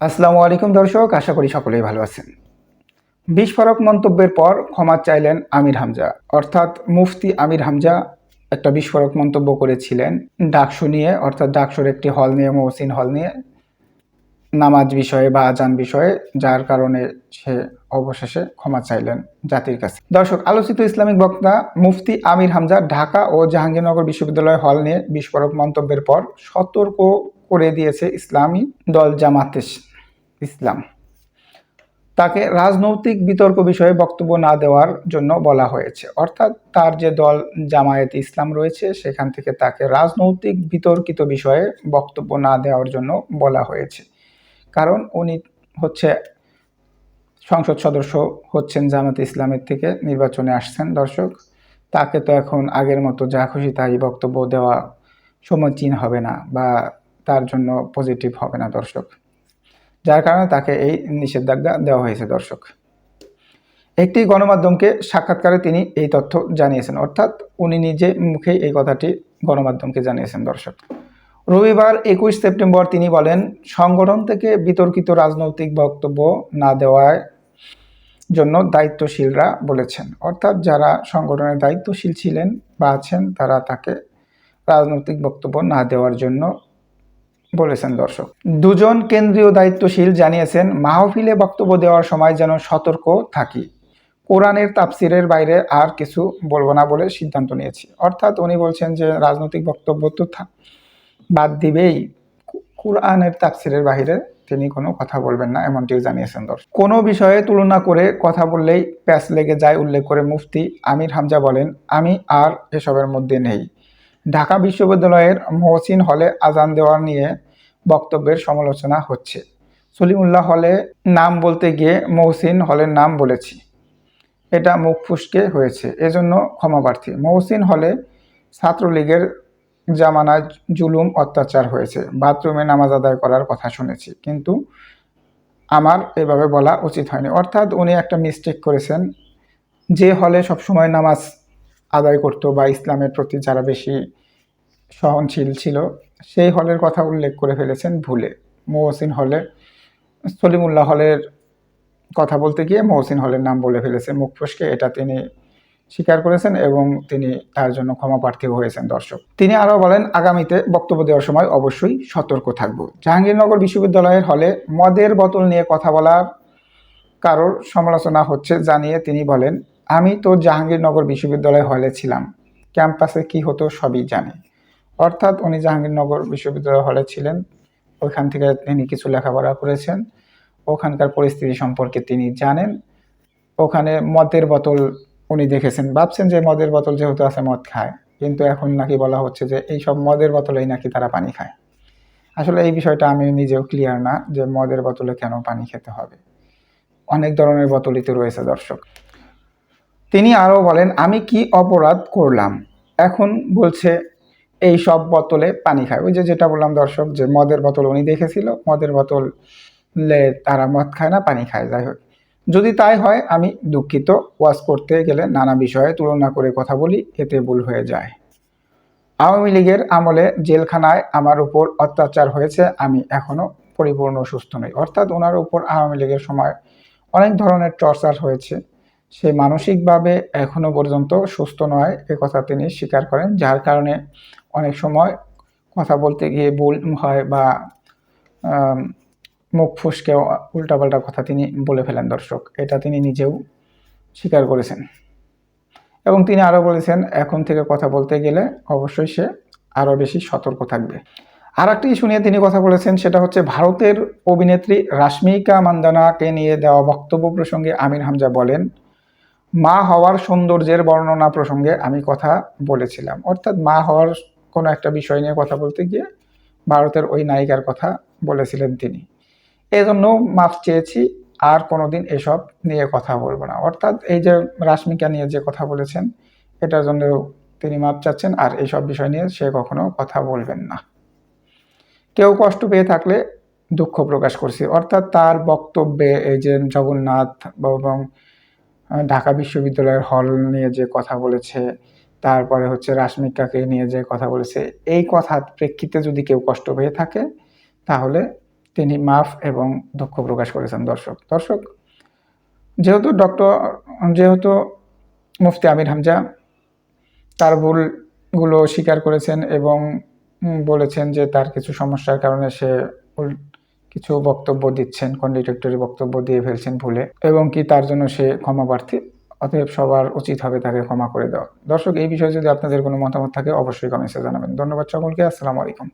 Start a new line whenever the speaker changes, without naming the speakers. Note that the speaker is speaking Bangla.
আসসালামু আলাইকুম দর্শক, আশা করি সকলেই ভালো আছেন। বিস্ফোরক মন্তব্যের পর ক্ষমা চাইলেন আমির হামজা। অর্থাৎ মুফতি আমির হামজা একটা বিস্ফোরক মন্তব্য করেছিলেন ডাকসু নিয়ে, অর্থাৎ ডাকসুর একটি হল নিয়ে, মহসিন হল নিয়ে, নামাজ বিষয়ে বা আজান বিষয়ে, যার কারণে সে অবশেষে ক্ষমা চাইলেন জাতির কাছে। দর্শক, আলোচিত ইসলামিক বক্তা মুফতি আমির হামজা ঢাকা ও জাহাঙ্গীরনগর বিশ্ববিদ্যালয় হল নিয়ে বিস্ফোরক মন্তব্যের পর সতর্ক করে দিয়েছে ইসলামী দল জামাতে ইসলাম। তাকে রাজনৈতিক বিতর্ক বিষয়ে বক্তব্য না দেওয়ার জন্য বলা হয়েছে। অর্থাৎ তার যে দল জামায়াত ইসলাম রয়েছে, সেখান থেকে তাকে রাজনৈতিক বিতর্কিত বিষয়ে বক্তব্য না দেওয়ার জন্য বলা হয়েছে। কারণ উনি হচ্ছে সংসদ সদস্য হচ্ছেন জামাত ইসলামের থেকে, নির্বাচনে আসছেন দর্শক। তাকে তো এখন আগের মতো যা খুশি তাই বক্তব্য দেওয়া সমীচীন হবে না বা তার জন্য পজিটিভ হবে না দর্শক। যার কারণে তাকে এই নিষেধাজ্ঞা দেওয়া হয়েছে দর্শক। একটি গণমাধ্যমকে সাক্ষাৎকারে তিনি এই তথ্য জানিয়েছেন। অর্থাৎ উনি নিজে মুখে এই কথাটি গণমাধ্যমকে জানিয়েছেন দর্শক। রবিবার একুশ সেপ্টেম্বর তিনি বলেন, সংগঠন থেকে বিতর্কিত রাজনৈতিক বক্তব্য না দেওয়ায় জন্য দায়িত্বশীলরা বলেছেন। অর্থাৎ যারা সংগঠনের দায়িত্বশীল ছিলেন বা আছেন, তারা তাকে রাজনৈতিক বক্তব্য না দেওয়ার জন্য বলেছেন দর্শক। দুজন কেন্দ্রীয় দায়িত্বশীল জানিয়েছেন, মাহফিলে বক্তব্য দেওয়ার সময় যেন সতর্ক থাকি। কোরআনের তাফসিরের বাইরে আর কিছু বলব না বলে সিদ্ধান্ত নিয়েছি। অর্থাৎ উনি বলছেন যে, রাজনৈতিক বক্তব্য তো বাদ দিবেই। কোরআনের তাফসিরের বাইরে তিনি কোনো কথা বলবেন না, এমনটিও জানিয়েছেন দর্শক। কোনো বিষয়ে তুলনা করে কথা বললেই প্যাচ লেগে যায় উল্লেখ করে মুফতি আমির হামজা বলেন, আমি আর এসবের মধ্যে নেই। ঢাকা বিশ্ববিদ্যালয়ের মহসিন হলে আজান দেওয়া নিয়ে বক্তব্যের সমালোচনা হচ্ছে। সলিমুল্লাহ হলে নাম বলতে গিয়ে মহসিন হলের নাম বলেছি। এটা মুখ ফুসকে হয়েছে, এজন্য ক্ষমাপ্রার্থী মহসিন হলে ছাত্রলীগের জামানায় জুলুম অত্যাচার হয়েছে, বাথরুমে নামাজ আদায় করার কথা শুনেছি, কিন্তু আমার এভাবে বলা উচিত হয়নি। অর্থাৎ উনি একটা মিস্টেক করেছেন, যে হলে সবসময় নামাজ আদায় করতো বা ইসলামের প্রতি যারা বেশি সহনশীল ছিল, সেই হলের কথা উল্লেখ করে ফেলেছেন ভুলে। মহসিন হলে, সলিমুল্লাহ হলের কথা বলতে গিয়ে মহসিন হলের নাম বলে ফেলেছে মুখ এটা তিনি স্বীকার করেছেন এবং তিনি তার জন্য ক্ষমা প্রার্থীও হয়েছেন দর্শক। তিনি আরও বলেন, আগামীতে বক্তব্য দেওয়ার সময় অবশ্যই সতর্ক থাকব। জাহাঙ্গীরনগর বিশ্ববিদ্যালয়ের হলে মদের বোতল নিয়ে কথা বলার কারোর সমালোচনা হচ্ছে জানিয়ে তিনি বলেন আমি তো জাহাঙ্গীরনগর বিশ্ববিদ্যালয় হলে ছিলাম। ক্যাম্পাসে কি হতো সবই জানি। অর্থাৎ উনি জাহাঙ্গীরনগর বিশ্ববিদ্যালয় হলে ছিলেন। ওইখান থেকে তিনি কিছু লেখাপড়া করেছেন। ওখানকার পরিস্থিতি সম্পর্কে তিনি জানেন। ওখানে মদের বোতল উনি দেখেছেন। ভাবছেন যে মদের বোতল যেহেতু আছে, মদ খায়। কিন্তু এখন নাকি বলা হচ্ছে যে এই সব মদের বোতলেই নাকি তারা পানি খায়। আসলে এই বিষয়টা আমি নিজেও ক্লিয়ার না যে মদের বোতলে কেন পানি খেতে হবে। অনেক ধরনের বোতলই তো রয়েছে, দর্শক। তিনি আরও বলেন, আমি কি অপরাধ করলাম? এখন বলছে, এই সব বোতলে পানি খায়। ওই যে যেটা বললাম দর্শক, যে মদের বোতল উনি দেখেছিল, মদের বোতলে তারা মদ খায় না, পানি খায়। যাই হোক, যদি তাই হয়, আমি দুঃখিত। ওয়াজ করতে গেলে নানা বিষয়ে তুলনা করে কথা বলি, এতে ভুল হয়ে যায়। আওয়ামী লীগের আমলে জেলখানায় আমার উপর অত্যাচার হয়েছে, আমি এখনও পরিপূর্ণ সুস্থ নই। অর্থাৎ ওনার উপর আওয়ামী লীগের সময় অনেক ধরনের টর্চার হয়েছে। সে মানসিকভাবে এখনও পর্যন্ত সুস্থ নয়, এ কথা তিনি স্বীকার করেন, যার কারণে অনেক সময় কথা বলতে গিয়ে ভুল হয় বা মুখ ফুসকে উল্টাপাল্টা কথা তিনি বলে ফেলেন দর্শক। এটা তিনি নিজেও স্বীকার করেছেন। এবং তিনি আরও বলেছেন, এখন থেকে কথা বলতে গেলে অবশ্যই সে আরও বেশি সতর্ক থাকবে। আর একটি ইস্যু নিয়ে তিনি কথা বলেছেন, সেটা হচ্ছে ভারতের অভিনেত্রী রাশ্মিকা মান্দানাকে নিয়ে দেওয়া বক্তব্য প্রসঙ্গে আমির হামজা বলেন মা হওয়ার সৌন্দর্যের বর্ণনা প্রসঙ্গে আমি কথা বলেছিলাম। অর্থাৎ মা হওয়ার কোনো একটা বিষয় নিয়ে কথা বলতে গিয়ে ভারতের ওই নায়িকার কথা বলেছিলেন তিনি। এজন্য মাফ চেয়েছি, আর কোনোদিন এসব নিয়ে কথা বলব না। অর্থাৎ এই যে রাশ্মিকা নিয়ে যে কথা বলেছেন, এটার জন্য তিনি মাপ চাচ্ছেন, আর এইসব বিষয় নিয়ে সে কখনো কথা বলবেন না। কেউ কষ্ট পেয়ে থাকলে দুঃখ প্রকাশ করছি। অর্থাৎ তার বক্তব্যে এই যে জগন্নাথ এবং ঢাকা বিশ্ববিদ্যালয়ের হল নিয়ে যে কথা বলেছে, তারপরে হচ্ছে রাশ্মিকাকে নিয়ে যে কথা বলেছে, এই কথার প্রেক্ষিতে যদি কেউ কষ্ট পেয়ে থাকে, তাহলে তিনি মাফ এবং দুঃখ প্রকাশ করেছেন দর্শক। দর্শক, যেহেতু ডক্টর, যেহেতু মুফতি আমির হামজা তার ভুলগুলো স্বীকার করেছেন এবং বলেছেন যে তার কিছু সমস্যার কারণে সে কিছু বক্তব্য দিচ্ছেন কন্ডিটেক্টরি বক্তব্য দিয়ে ফেলছেন ভুলে, এবং কি তার জন্য সে ক্ষমা প্রার্থী? অতএব সবার উচিত হবে তাকে ক্ষমা করে দেওয়া। দর্শক, এই বিষয়ে যদি আপনাদের কোনো মতামত থাকে, অবশ্যই কমেন্টসে জানাবেন। ধন্যবাদ সকলকে, আসসালামু আলাইকুম।